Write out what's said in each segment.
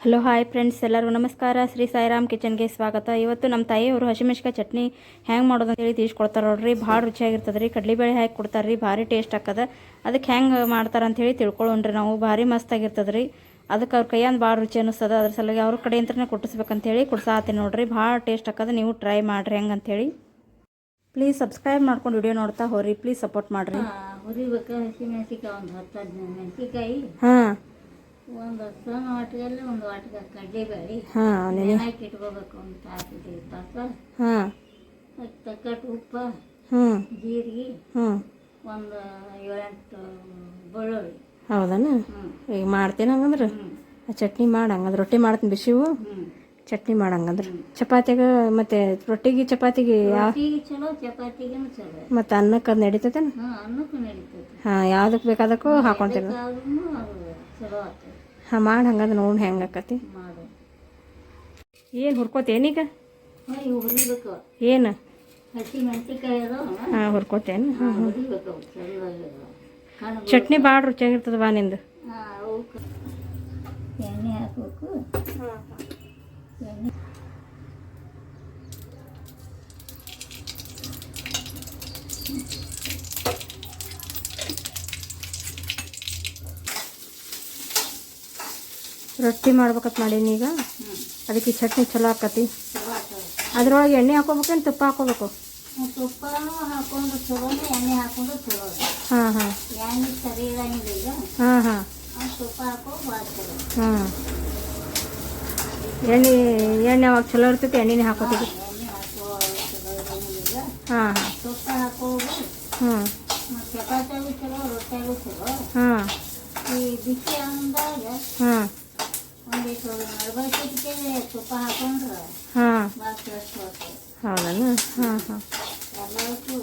Hello hi friends ಎಲ್ಲರೂ ನಮಸ್ಕಾರ. ಶ್ರೀ ಸಾಯಿರಾಮ್ ಕಿಚನ್ಗೆ ಸ್ವಾಗತ. ಇವತ್ತು ನಮ್ಮ ತಾಯಿಯವರು ಹಸಿಮೆಣ್ಸಿಕಾಯಿ ಚಟ್ನಿ ಹೆಂಗೆ ಮಾಡೋದು ಅಂತೇಳಿ ತೀಸ್ಕೊಡ್ತಾರೆ ನೋಡ್ರಿ. ಭಾಳ ರುಚಿಯಾಗಿರ್ತದೆ ರೀ ಕಡಲೆಬೇಳೆ ಹಾಕಿ ಕೊಡ್ತಾರೆ ರೀ ಭಾರಿ ಟೇಸ್ಟ್ ಆಕದ ಅದಕ್ಕೆ ಹೆಂಗೆ ಮಾಡ್ತಾರೆ ಅಂತೇಳಿ ತಿಳ್ಕೊಳ್ಳೋಣ್ರಿ ನಾವು. ಭಾರಿ ಮಸ್ತಾಗಿರ್ತದೆ ರೀ ಅದಕ್ಕೆ ಅವ್ರ ಕೈಯಂದು ಭಾಳ ರುಚಿ ಅನ್ನಿಸ್ತದ. ಅದ್ರ ಸಲುವಾಗಿ ಅವ್ರ ಕಡೆಯಿಂದನೇ ಕೊಟ್ಟಿಸ್ಬೇಕಂತೇಳಿ ಕೊಡ್ಸಾತೀನಿ ನೋಡ್ರಿ. ಭಾಳ ಟೇಸ್ಟ್ ಆಕದ ನೀವು ಟ್ರೈ ಮಾಡಿರಿ ಹೆಂಗೆ ಅಂತೇಳಿ ಪ್ಲೀಸ್ ಸಬ್ಸ್ಕ್ರೈಬ್ ಮಾಡ್ಕೊಂಡು ವಿಡಿಯೋ ನೋಡ್ತಾ ಹೋರಿ ಪ್ಲೀಸ್ ಸಪೋರ್ಟ್ ಮಾಡಿರಿ. ಹಾಂ. ಒಂದು ಸಣ್ಣ ವಾಟಿಗೆಲ್ಲ ಒಂದು ವಾಟಿಗೆ ಕಡಲೆಬೇಳೆ ಹಾಂ ನೆನೆ? ಹಾಕಿ ಇಟ್ಕೋಬೇಕು ಒಂದು ತಾಸು ಪಾಪ ಹಾಂ. ಮತ್ತು ತಕ್ಕಟ್ಟು ಉಪ್ಪು ಹ್ಞೂ. ಜೀರಿಗೆ ಹ್ಞೂ. ಒಂದು ಏಳೆಂಟು ಬೆಳ್ಳುಳ್ಳಿ. ಹೌದನ? ಈಗ ಮಾಡ್ತೀನಿ ಹಂಗಂದ್ರೆ? ಚಟ್ನಿ ಚಟ್ನಿ ಮಾಡಂಗಂದ್ರೆ ರೊಟ್ಟಿ ಮಾಡ್ತೀನಿ ಬಿಸಿವು ಚಟ್ನಿ ಮಾಡಂಗಂದ್ರೆ ಚಪಾತಿಗೆ ಮತ್ತೆ ರೊಟ್ಟಿಗೆ ಚಪಾತಿಗೆ ಚಲೋ ಚಪಾತಿಗೂ ಚಲೋ. ಮತ್ತು ಅನ್ನಕ್ಕೆ ಅದು ನಡೀತೈತಿ. ಹಾಂ ಯಾವುದಕ್ಕೆ ಬೇಕಾದಕ್ಕೂ ಹಾಕೊಂತೀನಿ ಚಲೋ ಆಗ್ತದೆ ಹಾಂ ಮಾಡಿ ಹಂಗಂದ್ರೆ ನೋಡಿ ಹೆಂಗೆ ಆಕತಿ. ಮಾಡು. ಏನು ಹುರ್ಕೋತೇನೀಗ ಹುರಿಬೇಕು ಏನು? ಹಸಿ ಹಾಂ ಹುರ್ಕೋತೇನು? ಹಾಂ ಹುರಿಬೇಕು ಚಟ್ನಿ ಭಾಳ ರುಚಿಯಾಗಿರ್ತದ ಬಾ ನಿಂದು. ಎಣ್ಣೆ ಹಾಕಬೇಕು. ಎಣ್ಣೆ. ರೊಟ್ಟಿ ಮಾಡ್ಬೇಕಂತ ಮಾಡೀನಿ ಈಗ. ಅದಕ್ಕೆ ಚಟ್ನಿ ಚಲೋ ಆಕತಿ. ಅದ್ರೊಳಗೆ ಎಣ್ಣೆ ಹಾಕೋಬೇಕೇನು ತುಪ್ಪ ಹಾಕೋಬೇಕು? ತುಪ್ಪನೂ ಹಾಕೊಂಡು ಎಣ್ಣೆ ಹಾಕೊಂಡು ಚಲೋ ಹಾಂ ಹಾಂ. ಎಣ್ಣೆ ಸರಿ ಇರಂಗಿಲ್ಲ ಈಗ. ಹಾಂ ತುಪ್ಪ ಹಾಕೋ ಭಾಳ ಚಲೋ. ಹಾಂ. ಎಣ್ಣೆ ಎಣ್ಣೆ ಅವಾಗ ಚಲೋ ಇರ್ತೈತಿ ಎಣ್ಣೆನೇ ಹಾಕೋತೀವಿ ಹಾಂ ಹಾಂ ತುಪ್ಪ ಹಾಕೋದು ಹ್ಞೂ ಮತ್ತು ಚಪಾತಿಯಾಗೂ ಚಲೋ ರೊಟ್ಟಿಯಾಗೂ ಚಲೋ. ಹಾಂ. ಈ ಬಿಸಿ ಅಂದಾಗ ಹಾಂ. ಒಂದಿಷ್ಟು ತುಪ್ಪ ಹಾಕೊಂಡ್ರೆ ಹಾಂ. ಭಾಳ ಟೇಸ್ಟ್ ಬರ್ತದೆ ಹೌದನ? ಹಾಂ ಹಾಂ. ಎಲ್ಲದಕ್ಕೂ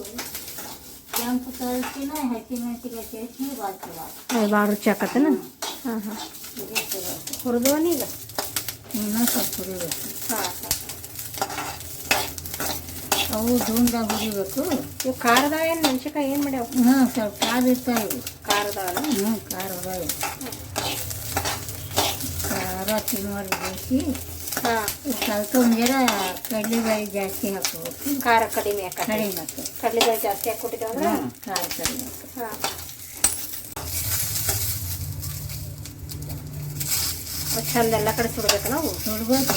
ಕೆಂಪು ಕಳಿಸಿನ ಹಸಿ ಮೆಣಸಿಕಾಯಿ ಚಟ್ನಿ ಭಾಳ ಚಲೋ. ಭಾಳ ರುಚಿ ಆಕತ್ತನ? ಹಾಂ ಹಾಂ. ಹುರಿದವನೀಗ ಇನ್ನೂ ಸ್ವಲ್ಪ ಹುರಿಬೇಕು ಹಾಂ ಅವು ಧೂಮ್ದಾಗ ಹುರಿಬೇಕು. ಇವು ಖಾರದ ಏನು ಮೆಣಸಿನ್ಕಾಯಿ ಏನು ಮಾಡ್ಯಾವ? ಹ್ಞೂ ಸ್ವಲ್ಪ ಖಾರ ಇರ್ತಾವೆ ಖಾರದ ಖಾರದಾಗ ಹ್ಞೂ ಖಾರ ಅದಾವೆ ಖಾರ ತಿನ್ನೋರು ಬೇಯಿಸಿ ಹಾಂ ಕಲ್ತೊಂದಿರ ಕಡಲೆಬೇಳೆ ಜಾಸ್ತಿ ಹಾಕೋಬೇಕು. ಖಾರ ಕಡಿಮೆ ಆಕತ್ತೆ ಕಡಿಮೆ ಆಗ್ತದೆ ಕಡಲೆಬೇಳೆ ಜಾಸ್ತಿ ಹಾಕ್ಕೊಟ್ಟಿದ್ದೇವೆ ಅಂದ್ರೆ? ಖಾರ ಕಡಿಮೆ ಆಗ್ತದೆ ಹಾಂ. ಚಂದ ಎಲ್ಲ ಕಡೆ ಸುಡ್ಬೇಕು ನಾವು? ಸುಡ್ಬೋದು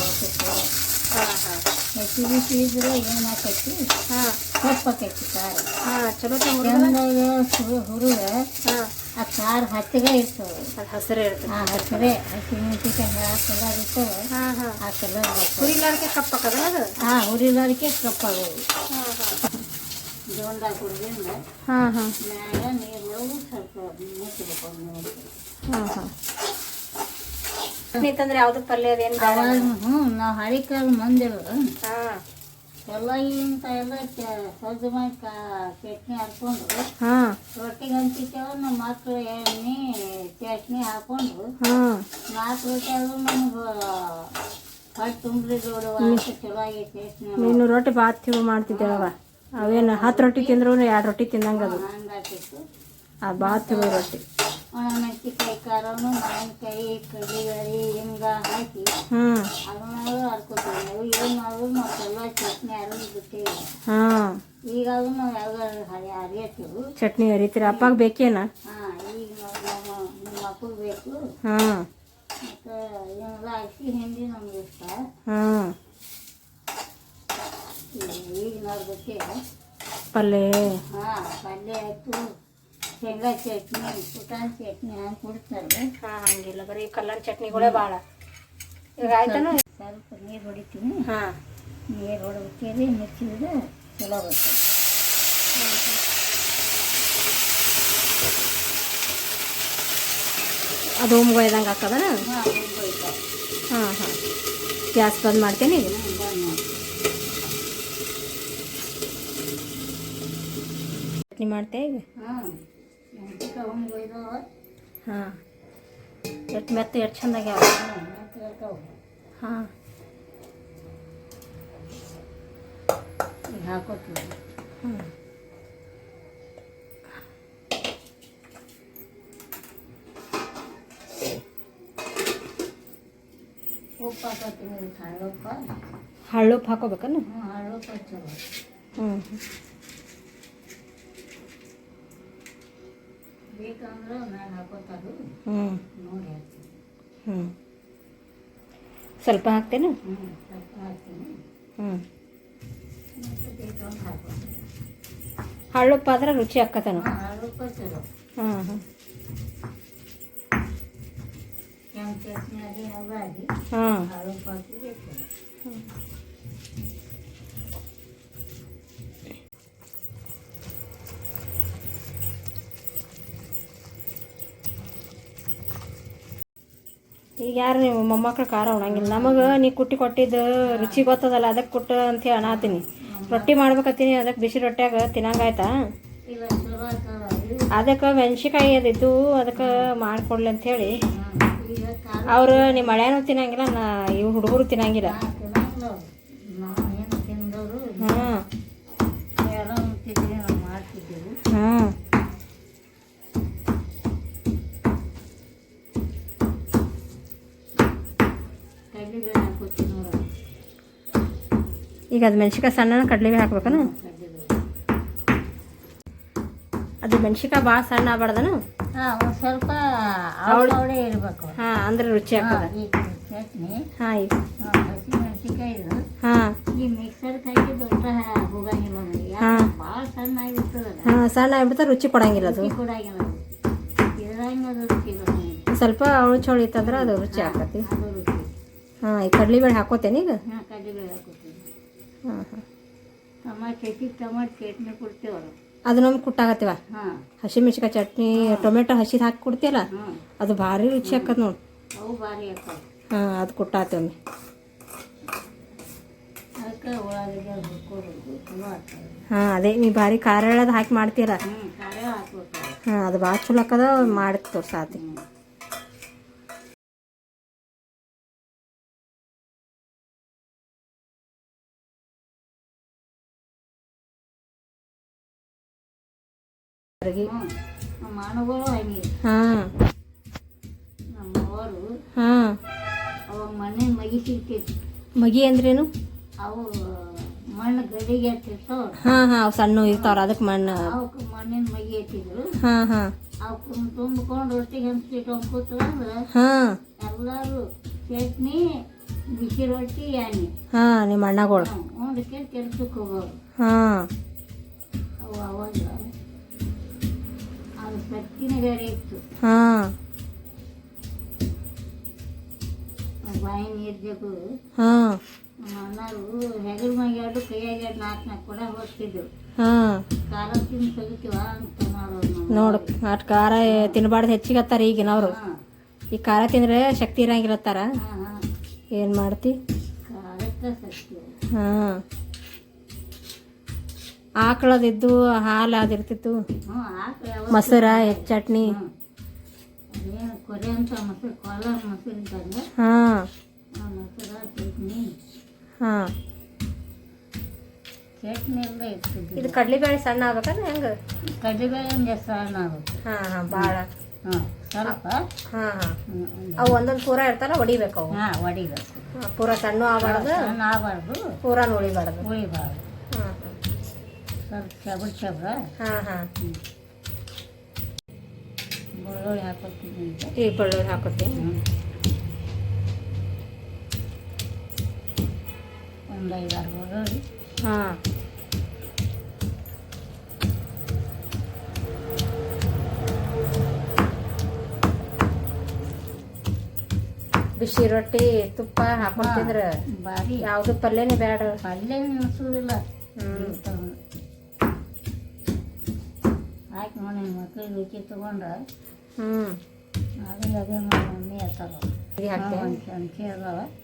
ಹಾಂ ಹಾಂ. ಹಸಿ ಬಿಸಿ ಇದ್ರೆ ಏನು ಹಾಕೈತಿ ಹಾಂ. ಸೊಪ್ಪು ಹಾಕೈತಿ ಖಾರ. ಹಾಂ ಚಲೋ ಚಂದಾಗ ಸುರು ಹುರಿದ ಹಾಂ. ಆ ಖಾರ ಹತ್ತಿಗೆ ಇರ್ತವೆ ಹಸಿರೇ ಇರ್ತದೆ ಆ ಹಸಿರೇ ಹಸಿ ಮೆಣಸಿನ್ಕಾಯಿ ಇರ್ತವೆ ಹಾಂ ಹಾಂ. ಆ ಕಲರ್ ಹಾ ಹುರಿಲಾರ್ಕೆ ಹಾ ಹಾ ಆ ಹಾ ಕಪ್ಪಾಗೋದು ಹಾಂ ಹಾಂ. ಜೋನ್ದಾಗ ಹುರಿದಿಂದ ಹಾಂ ಹಾಂ. ಮ್ಯಾಲ ನೀರು ಸ್ವಲ್ಪ ಮುಚ್ಚಬೇಕು ಹಾ ಹಾಂ ಹಾಂ. ತಂದ್ರೆ ಯಾವ್ದು ಪಲ್ಯ ಅದೇನು ಹ್ಞೂ ನಾವು ಹಳಿ ಮಂದಿ ಮಂದಿರು. ಹಾಂ. ಎಲ್ಲ ಇಂಥ ಎಲ್ಲ ಸಜ್ಜು ಮಾಡಿ ಕಾ ಚಟ್ನಿ ಹಾಂ. ರೊಟ್ಟಿಗೆ ಹಂಚಿತೇವ ನಮ್ಮ ಮಕ್ಕಳು ಎಣ್ಣೆ ಚಟ್ನಿ ಹಾಕೊಂಡು ಹಾಂ. ನಾಲ್ಕು ರೊಟ್ಟಿ ಆದ್ರೂ ನಮ್ಗೆ ಹೊಟ್ಟೆ ಚಲೋ ಆಗೈತೆ ನೀನು ರೊಟ್ಟಿ ಬಾತ್ ತಿವು ಮಾಡ್ತಿದ್ದೇವ ಅವೇನು ಹತ್ತು ರೊಟ್ಟಿ ತಿಂದ್ರು ಎರಡು ರೊಟ್ಟಿ ತಿಂದಂಗೆ ಅದು ಆ ಬಾತ್ ತಿವು ರೊಟ್ಟಿ ಮೆಣಸಿನ್ಕಾಯಿ ಖಾರನು ಮಾವಿನಕಾಯಿ ಕಡ್ಲಿಬೇಳೆ ಹಿಂಗ ಹಾಕಿ ಹ್ಞೂ ಅದನ್ನಾದ್ರೂ ಹರ್ಕೋತೀವಿ ನಾವು ಏನು ನಾವು ಚಟ್ನಿ ಅರಿದು ಬಿಟ್ಟೇವಿ ಹಾಂ. ಈಗ ಅದು ನಾವು ಯಾವಾಗ ಅರಿಯತ್ತೀವಿ ಚಟ್ನಿ ಹರಿತೀರ? ಅಪ್ಪಾಗ ಬೇಕೇನ? ಹಾಂ ಈಗ ನಾವು ನಮ್ಮ ಮಕ್ಕಳು ಬೇಕು. ಹಾಂ. ಮತ್ತು ಏನೆಲ್ಲ ಅಕ್ಕಿ ಹಿಂಡಿ ನಮ್ಗೆ ಇಷ್ಟ. ಹಾಂ. ಈಗ ನಾವು ಬಿಟ್ಟೇವೆ ಪಲ್ಯ. ಹಾಂ ಪಲ್ಯ ಆಯಿತು. ಶೇಂಗಾ ಚಟ್ನಿ ಪುಟಾಣಿ ಚಟ್ನಿ ಹಂಗೆ ಕೊಡ್ತಾರೆ ಹಾಂ ಹಂಗಿಲ್ಲ. ಬರೀ ಕಲ್ಲರ್ ಚಟ್ನಿಗಳೇ ಭಾಳ ಈಗ ಆಯ್ತಾನು? ಸ್ವಲ್ಪ ನೀರು ಹೊಡಿತೀನಿ. ಹಾಂ. ನೀರು ಹೊಡ್ಬಿಟ್ಟಿರಿ ಮಿರ್ಚಿದ್ರೆ ಚಲೋ ಬರ್ತದೆ. ಅದು ಒಮ್ಗೊಯ್ದಂಗೆ ಹಾಕದನ? ಹಾಂ ಹಾಂ ಗ್ಯಾಸ್ ಬಂದ್ ಮಾಡ್ತೇನೆ ಈಗ? ಚಟ್ನಿ ಮಾಡ್ತೆ ಈಗ? ಹಾಂ ಹಾಂ. ಎಷ್ಟು ಮೆತ್ತ ಎಷ್ಟು ಚಂದಾಗ್ಯಾವ ಹಾಂ. ಹಾಕೋತೀವಿ ಹ್ಞೂ ಉಪ್ಪು? ಹಾಕೋತೀನಿ ಹಳ್ಳುಪ್ಪ ಹಳ್ಳುಪ್ಪು ಹಾಕೋಬೇಕನ್ನ ಹ್ಞೂ ಹಳ್ಳುಪ್ಪ ಹ್ಞೂ ಹ್ಞೂ ನೋಡಿ ಹಾಕ್ತೀನಿ. ಹ್ಞೂ ಸ್ವಲ್ಪ ಹಾಕ್ತೇನೆ? ಹ್ಞೂ ಹಾಕ್ತೀನಿ. ಹಾಕೋತೀನಿ. ಹಳ್ಳುಪ್ಪಾದ್ರೆ ರುಚಿ ಚಲೋ. ಹಾಂ ಹಾಂ ಹಾಂ ಈಗ ಯಾರು ನೀವು ಮೊಮ್ಮಕ್ಳು ಖಾರ ಉಣಂಗಿಲ್ಲ. ನಮಗೆ ನೀ ಕುಟ್ಟಿ ಕೊಟ್ಟಿದ್ದು ರುಚಿ ಗೊತ್ತದಲ್ಲ ಅದಕ್ಕೆ ಕೊಟ್ಟು ಅಂತ ಹೇಳಿ ಅನ್ನತ್ತೀನಿ ರೊಟ್ಟಿ ಮಾಡ್ಬೇಕತ್ತೀನಿ ಅದಕ್ಕೆ ಬಿಸಿ ರೊಟ್ಯಾಗ ತಿನ್ನಂಗಾಯ್ತಾ ಅದಕ್ಕೆ ಮೆಣಸಿಕಾಯಿ ಅದಿದ್ದು ಅದಕ್ಕೆ ಮಾಡಿಕೊಡ್ಲಿ ಅಂಥೇಳಿ ಅವರು ನಿಮ್ಮ ಮಳೆನೂ ತಿನ್ನಂಗಿಲ್ಲ ನಾ ಇವು ಹುಡುಗರು ತಿನ್ನಂಗಿಲ್ಲ. ಹ್ಞೂ ಹಾಂ ಹಾಂ ಈಗ ಅದು ಮೆಣ್ಸಿಕಾಯಿ ಸಣ್ಣ ಕಡಲೆ ಹಾಕ್ಬೇಕನು. ಅದು ಮೆಣ್ಸಿಕಾಯಿ ಭಾಳ ಸಣ್ಣ ಆಗ್ಬಾರ್ದನು. ಸ್ವಲ್ಪ ಅವಳೆ ಇರಬೇಕು. ಹಾಂ ಅಂದ್ರೆ ರುಚಿ ಆಗ್ತದೆ. ಚಟ್ನಿ. ಹಾಂ ಈಗ ಹಾ, ಹಸಿ ಮೆಣಸಿನ್ಕಾಯಿ ಇದು. ಹಾಂ. ಈ ಮಿಕ್ಸರ್ ಹೋಗಂಗಿಲ್ಲ ಹಾ. ಭಾಳ ಸಣ್ಣ ಆಗಿರ್ತದಲ್ಲ. ಹಾಂ ಸಣ್ಣ ರುಚಿ ಕೊಡಂಗಿಲ್ಲ ಅದು. ಕೊಡಂಗಿಲ್ಲ ಇದ್ರಂಗೆ ಅದು ರುಚಿ ಬರಂಗಿಲ್ಲ ಸ್ವಲ್ಪ ಅವಳು ಚೌಳಿ ಇತ್ತಂದ್ರೆ ಅದು ರುಚಿ ಆಗ್ತೈತಿ ಹಾಂ ಈ ಕಡ್ಲಿಬೇಳೆ ಹಾಕೋತೇನೆ ಈಗ. ಹಾಂ ಕಡ್ಲೆಬೇಳೆ ಹಾಕೋತೀನಿ. ಹಾಂ ಹಾಂ ಟಮಾಟೆ ಹೆಚ್ಚಿ ಟಮಾಟೆ ಚಟ್ನಿ ಕೊಡ್ತೇವಲ್ಲ ಅದು ನಮ್ಗೆ ಕುಟ್ಟಾಗತ್ತೀವ ಹಾಂ. ಹಸಿಮೆಣ್ಸಿಕಾಯಿ ಚಟ್ನಿ ಟೊಮೆಟೊ ಹಸಿದು ಹಾಕಿ ಕೊಡ್ತೀಯಲ್ಲ? ಅದು ಭಾರಿ ರುಚಿ ಆಕತ್ ನೋಡಿ. ಅವು ಭಾರಿ ಹಾಕವು ಹಾಂ ಅದು ಕುಟ್ಟಾತೇವೆ ಅದಕ್ಕೆ ಉಳ್ಳಾಗಡ್ಡೆ ಹುರ್ಕೋಬೇಕು ಚಲೋ ಆಗ್ತದೆ ಹಾಂ ಅದೇ ನೀವು ಭಾರಿ ಖಾರ ಹೇಳೋದು ಹಾಕಿ ಮಾಡ್ತೀರ ಹ್ಞೂ ಖಾರ ಹಾಕ್ಬೇಕು. ಹಾಂ ಅದು ಭಾಳ ಚಲೋ ಹಾಕದ ಮಾಡಿ ತೋರ್ಸಾತಿ ಮಗಿ ಅಂದ್ರೇನು? ಅವು ಮಣ್ಣು ಗಡಿಗೆ ಹತ್ತಿರ್ತಾವ ಹಾಂ ಹಾಂ ಅವು ಸಣ್ಣ ಇರ್ತಾವ್ರ ಅದಕ್ಕೆ ಮಣ್ಣು. ಅವಕ್ಕೆ ಮಣ್ಣಿನ ಮಗಿ ಹತ್ತಿದ್ರು ಹಾ ಹಾ. ಅವಕ್ಕೆ ತುಂಬಿಕೊಂಡು ರೊಟ್ಟಿ ಹಂಚ್ಬಿಟ್ಟು ಕೂತ್ರಂದ್ರೆ ಹಾಂ. ಎಲ್ಲರೂ ಚಟ್ನಿ ಬಿಸಿ ರೊಟ್ಟಿ ಎಣ್ಣೆ ಹಾಂ ನಿಮ್ಮ ಅಣ್ಣಗಳು. ಉಂಡಕ್ಕೆ ಕೆಲ್ಸಕ್ಕೆ ಹೋಗೋರು. ಹಾಂ. ಅವು ಅವಾಗ ಹಾಂ. ಬಾಯಿ ನೀರು ಜಗು ಹಾಂ. ಅಣ್ಣರು ಹೆಗಲ್ ಮ್ಯಾಗ ಎರಡು ಕೈಯಾಗ ಎರಡು ನಾಲ್ಕು ನಾಲ್ಕು ಕೂಡ ಹೋಗ್ತಿದ್ರು ಹಾಂ. ಖಾರ ತಿಂದು ತೆಗಿತೀವ ಅಂತ ಮಾಡೋರು ನೋಡು ಅಷ್ಟು ಖಾರ ತಿನ್ನಬಾರ್ದು ಹೆಚ್ಚಿಗೆ ಹತ್ತಾರ ಈಗಿನವ್ರು ಈ ಖಾರ ತಿಂದ್ರೆ ಶಕ್ತಿ ಇರಂಗಿರತ್ತಾರ ಏನು ಮಾಡ್ತಿ? ಖಾರಕ್ಕೆ ಹಾಂ. ಆಕಳದಿದ್ದು ಹಾಲು ಅದಿರ್ತಿತ್ತು ಮೊಸರ ಚಟ್ನಿ. ಹಾಂ. ಆ ಮೊಸರ ಚಟ್ನಿ. ಹಾಂ. ಇದು ಕಡ್ಲಿಬೇಳೆ ಸಣ್ಣ ಆಗ್ಬೇಕಂದ್ರೆ ಹೆಂಗೆ? ಕಡ್ಲೆಬೇಳೆ ಹಂಗೆ ಸಣ್ಣ ಆಗುತ್ತೆ. ಹಾಂ ಹಾಂ ಭಾಳ ಹಾಂ ಸ್ವಲ್ಪ. ಹಾಂ ಹಾಂ. ಅವು ಒಂದೊಂದು ಪೂರ ಇರ್ತಾರ ಹೊಡಿಬೇಕು ಅವು. ಹಾಂ ಹೊಡಿಬೇಕು ಪೂರ ಸಣ್ಣ ಆಗಬಾರ್ದು. ಸಣ್ಣ ಆಗಬಾರ್ದು. ಪೂರಾನು ಉಳಿಬಾರ್ದು. ಉಳಿಬಾರ್ದು. ಚಬರ್ ಚಬ್ರ ಹಾಂ ಹಾಂ. ಬೆಳ್ಳುಳ್ಳಿ ಹಾಕೋತೀನಿ ಈ ಬೆಳ್ಳುಳ್ಳಿ ಹಾಕೋತೀನಿ ಹ್ಮ್. ಒಂದು ಐದಾರು ಬೆಳ್ಳುಳ್ಳಿ. ಹಾಂ. ಬಿಸಿ ರೊಟ್ಟಿ ತುಪ್ಪ ಹಾಕೊಂಡ್ ತಿಂದ್ರೆ ಭಾರಿ. ಯಾವುದು ಪಲ್ಯನೇ ಬೇಡ ಪಲ್ಯ ಹ್ಮ್. ಹಾಕಿ ನೋಡಿ ಮಕ್ಳಿಗೆ ರುಚಿ ತಗೊಂಡ್ರೆ ಹ್ಞೂ ಅದೇ ಅದೇ ಮಾಡಿ ಮಮ್ಮಿ ಅದಾವ.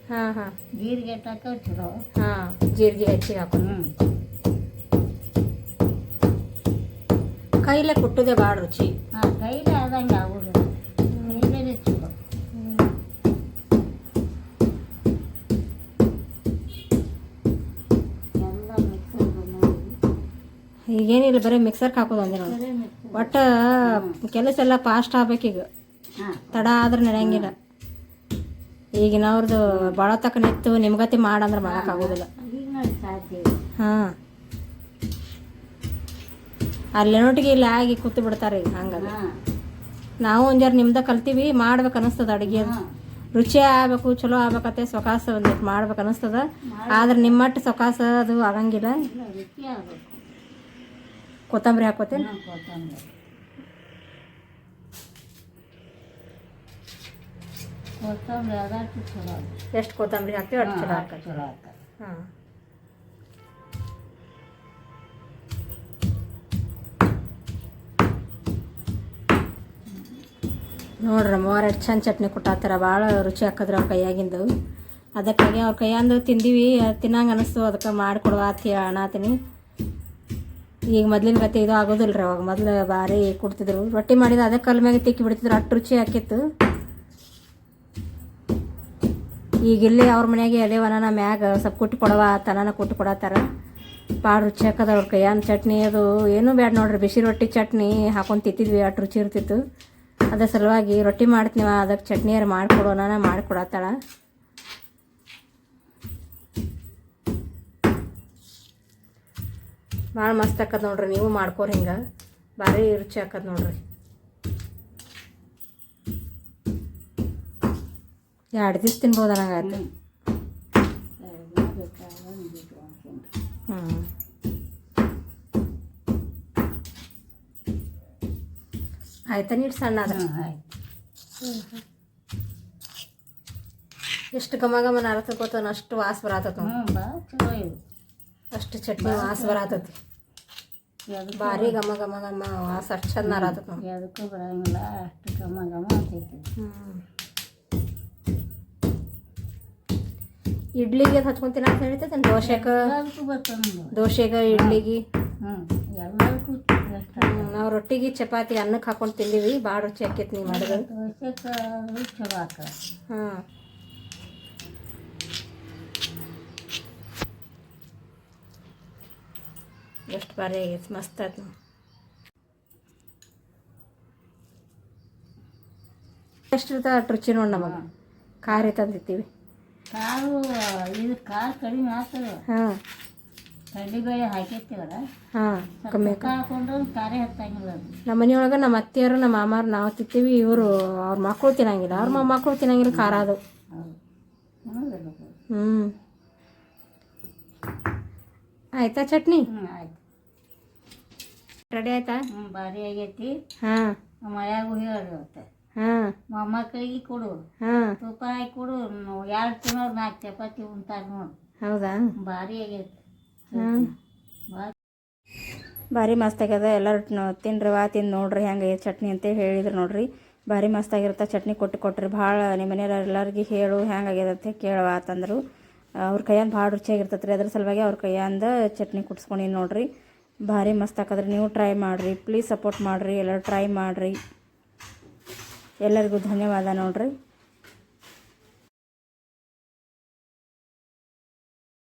ಹಾಂ ಹಾಂ. ಜೀರಿಗೆ ಹಾಕ ಚಲೋ ಹಾಂ ಜೀರಿಗೆ ಹಚ್ಚಿ ಹಾಕು. ಹ್ಞೂ ಕೈಲೇ ಕುಟ್ಟುದೇ ಭಾಳ ರುಚಿ. ಹಾಂ ಕೈಲೇ ಆದಂಗೆ ಆಗೋದಿಲ್ಲ ಈಗೇನಿಲ್ಲ ಬರೀ ಮಿಕ್ಸರ್ಗೆ ಹಾಕೋದು ಅಂದ್ರೆ ನೋಡಿ. ಒಟ್ಟು ಕೆಲಸ ಎಲ್ಲ ಫಾಸ್ಟ್ ಆಗ್ಬೇಕೀಗ ಈಗ. ತಡ ಆದ್ರೆ ನಡೆಯಂಗಿಲ್ಲ. ಈಗಿನವ್ರದ್ದು ಭಾಳ ತಕ್ಕ ನಿತ್ತು ನಿಮ್ಗತಿ ಮಾಡಂದ್ರೆ ಮಾಡೋಕ್ಕಾಗೋದಿಲ್ಲ ಆಗೋದಿಲ್ಲ. ಹಾ. ಸಾಧ್ಯ ಇಲ್ಲ. ಹಾಂ ಅಲ್ಲೇನೊಟ್ಟಿಗೆ ಇಲ್ಲಿ ಆಗಿ ಕೂತು ಬಿಡ್ತಾರೆ ಈಗ ಹಂಗಲ್ಲ. ನಾವು ಒಂದ್ಯಾರು ಜರ ನಿಮ್ದ ಕಲ್ತೀವಿ ಮಾಡ್ಬೇಕು ಅನಿಸ್ತದ ಅಡುಗೆ. ರುಚಿ ಆಗ್ಬೇಕು ಚಲೋ ಆಗ್ಬೇಕತ್ತೆ ಸೊಕಾಸ ಒಂದಿಟ್ಟು ಮಾಡ್ಬೇಕು ಅನಿಸ್ತದ. ಆದ್ರೆ ನಿಮ್ಮಟ್ಟು ಸೊಕಾಸ ಅದು ಆಗಂಗಿಲ್ಲ. ಕೊತ್ತಂಬರಿ ಹಾಕೋತೇನೆ ಕೊತ್ತಂಬರಿ. ಚಲೋ. ಎಷ್ಟು ಕೊತ್ತಂಬರಿ ಹಾಕ್ತೀವಿ ಅಷ್ಟು ಚಲೋ ಹಾಕ ಚಲೋ ಹಾಂ. ನೋಡ್ರಿ ಮೂವರು ಎಷ್ಟು ಚಂದ ಚಟ್ನಿ ಕೊಟ್ಟಾತಾರ ಭಾಳ ರುಚಿ ಹಾಕಿದ್ರು ಅವ್ರ ಕೈಯಾಗಿಂದು. ಅದಕ್ಕಾಗಿ ಅವ್ರ ಕೈಯಾಂದು ತಿಂದೀವಿ ತಿನ್ನಂಗೆ ಅನಿಸ್ತು ಅದಕ್ಕೆ ಮಾಡಿಕೊಡುವ ಹೇಳಿ ಅಣಾತೀನಿ ಈಗ ಮೊದ್ಲಿನ ಗತಿ ಇದು ಆಗೋದಿಲ್ಲ ರೀ ಅವಾಗ. ಮೊದಲು ಭಾರಿ ಕೊಡ್ತಿದ್ರು. ರೊಟ್ಟಿ ಮಾಡಿದ ಅದೇ ಕಲ್ ಮ್ಯಾಗೆ ತಿಕ್ಕಿ ಬಿಡ್ತಿದ್ರು. ಅಷ್ಟು ರುಚಿ ಹಾಕಿತ್ತು. ಈಗ ಇಲ್ಲಿ ಅವ್ರ ಮನೆಯಾಗೆ ಅದೇ ವನನ ಮ್ಯಾಗ ಸ್ವಲ್ಪ ಕುಟ್ಟು ಕೊಡವ ತನನ ಕುಟ್ಟಿ ಕೊಡತ್ತಾರ. ಭಾಳ ರುಚಿ ಹಾಕದ ಅವ್ರ ಕೈಯಾನ ಚಟ್ನಿ ಅದು ಏನೂ ಬೇಡ ನೋಡ್ರಿ. ಬಿಸಿ ರೊಟ್ಟಿ ಚಟ್ನಿ ಹಾಕೊಂಡು ತಿಂತಿದ್ವಿ. ಅಷ್ಟು ರುಚಿ ಇರ್ತಿತ್ತು. ಅದ ಸಲುವಾಗಿ ರೊಟ್ಟಿ ಮಾಡ್ತೀವ ಅದಕ್ಕೆ ಚಟ್ನಿಯಾರು ಮಾಡಿಕೊಡೋಣ ಮಾಡಿಕೊಡತ್ತಾಳ. ಭಾಳ ಮಸ್ತ್ ಆಕದ ನೋಡ್ರಿ ನೀವು ಮಾಡ್ಕೋರಿ ಹಿಂಗೆ. ಭಾರಿ ರುಚಿ ಆಕದ ನೋಡ್ರಿ. ಎರಡು ದಿವ್ಸ ತಿನ್ಬೋದು ಅನ್ನಂಗಾಯ್ತು ಹ್ಞೂ ಆಯ್ತಾ ನೀರು ಸಣ್ಣ ಅದ ಎಷ್ಟು ಘಮ ಘಮ ನಾರತ ಗೊತ್ತಾನ? ಅಷ್ಟು ವಾಸ ಬರತೈತಿ ಹ್ಞೂ ಭಾಳ ಚಲೋ ಇವು. ಅಷ್ಟು ಚಟ್ನಿ ವಾಸ ಬರತೈತಿ ಎದಕ್ಕೂ ಭಾರಿ ಘಮ ಘಮ ಘಮ ವಾಸ ಅಷ್ಟು ಚಂದ ಅದಕ್ಕೂ ನೋಡಿ. ಎದಕ್ಕೂ ಬರಂಗಿಲ್ಲ ಅಷ್ಟು ಘಮ ಘಮ ಅಂತೈತಿ ಇಡ್ಲಿಗೆ ಹಚ್ಕೊಂಡ್ ಅಂತ ಹೇಳ್ತೈತೆ ದೋಸೆಗೆ ದೋಸೆಗೆ ಇಡ್ಲಿಗೆ. ಹ್ಞೂ ಎಲ್ಲದಕ್ಕೂ ನಾವು ರೊಟ್ಟಿಗೆ ಚಪಾತಿ ಅನ್ನಕ್ಕೆ ಹಾಕೊಂಡು ತಿಂದೀವಿ ಭಾಳ ರುಚಿ ಆಕೈತಿ ನೀವು ಮಾಡಿದ್ರೆ. ದೋಸೆಗೆ ಹಾಂ ಎಷ್ಟು ಭಾರಿ ಆಗೈತೆ ಮಸ್ತ್ ಆಯ್ತು ಎಷ್ಟು ಇರ್ತದೆ ಅಷ್ಟು ರುಚಿ ನೋಡಿ ನಮಗೆ. ಖಾರ ತಂದಿತ್ತೀವಿ ಕಾರು ಇದು ಖಾರ ಕಡಿಮೆ ಆಗ್ತದೆ. ಹಾಂ. ಕಡ್ಲೆಬೇಳೆ ಹಾಕಿರ್ತೀವಲ್ಲ? ಹಾಂ ಕಮ್ಮಿ ಸುಕ್ಕ ಹಾಕೊಂಡ್ರೆ ಖಾರ ಹತ್ತಂಗಿಲ್ಲ ನಮ್ಮ ಮನೆಯೊಳಗೆ ನಮ್ಮ ಅತ್ತೆಯವರು ನಮ್ಮ ಮಾಮಾರು ನಾವು ತಿಂತೀವಿ ಇವರು ಅವ್ರ ಮಕ್ಕಳು ತಿನ್ನಂಗಿಲ್ಲ. ಅವ್ರ ಮಕ್ಕಳು ತಿನ್ನಂಗಿಲ್ಲ ಖಾರ ಅದು. ಹ್ಞೂ ಆಯ್ತಾ ಚಟ್ನಿ? ಆಯ್ತು. ರೆಡಿ ಆಯ್ತಾ? ಹ್ಞೂ ಭಾರಿ ಆಗೈತಿ. ಹಾಂ. ಮಳ್ಯಾಗೂ ಹೇಳ್ರಿ ಇವತ್ತು. ಹಾಂ. ಮೊಮ್ಮಕ್ಕಳಿಗೆ ಕೊಡು. ಹಾಂ. ತುಪ್ಪ ಹಾಕಿ ಕೊಡು. ಎರಡು ತಿನ್ನೋರು ನಾಲ್ಕು ಚಪಾತಿ ಉಂಟಾರ ನೋಡು. ಹೌದಾ? ಭಾರಿ ಆಗೈತಿ. ಹಾಂ. ಭಾರಿ. ಮಸ್ತ್ ಆಗ್ಯದ. ಎಲ್ಲರೂ ತಿನ್ರಿ ವಾ ತಿಂದು ನೋಡ್ರಿ ಹೆಂಗೆ ಚಟ್ನಿ ಅಂತ ಹೇಳಿದ್ರು ನೋಡ್ರಿ. ಭಾರಿ ಮಸ್ತ್ ಆಗಿರುತ್ತೆ ಚಟ್ನಿ ಕೊಟ್ಟು ಕೊಟ್ರಿ. ಭಾಳ ನಿಮ್ಮ ಮನೆಯವ್ರು ಎಲ್ಲರಿಗೆ ಹೇಳು ಹೆಂಗೆ ಆಗ್ಯದ ಅಂತ ಕೇಳುವ ಅಂತಂದರು. ಅವ್ರ ಕೈಯಾಂದು ಭಾಳ ರುಚಿಯಾಗಿರ್ತೈತೆ ರೀ ಅದ್ರ ಸಲುವಾಗಿ ಅವ್ರ ಕೈಯಾಂದ ಚಟ್ನಿ ಕುಟ್ಸ್ಕೊಂಡಿ ನೋಡ್ರಿ. ಭಾರಿ ಮಸ್ತ್ ಹಾಕಿದ್ರೆ ನೀವು ಟ್ರೈ ಮಾಡಿರಿ ಪ್ಲೀಸ್ ಸಪೋರ್ಟ್ ಮಾಡಿರಿ, ಎಲ್ಲರೂ ಟ್ರೈ ಮಾಡಿರಿ. ಎಲ್ಲರಿಗೂ ಧನ್ಯವಾದ ನೋಡ್ರಿ.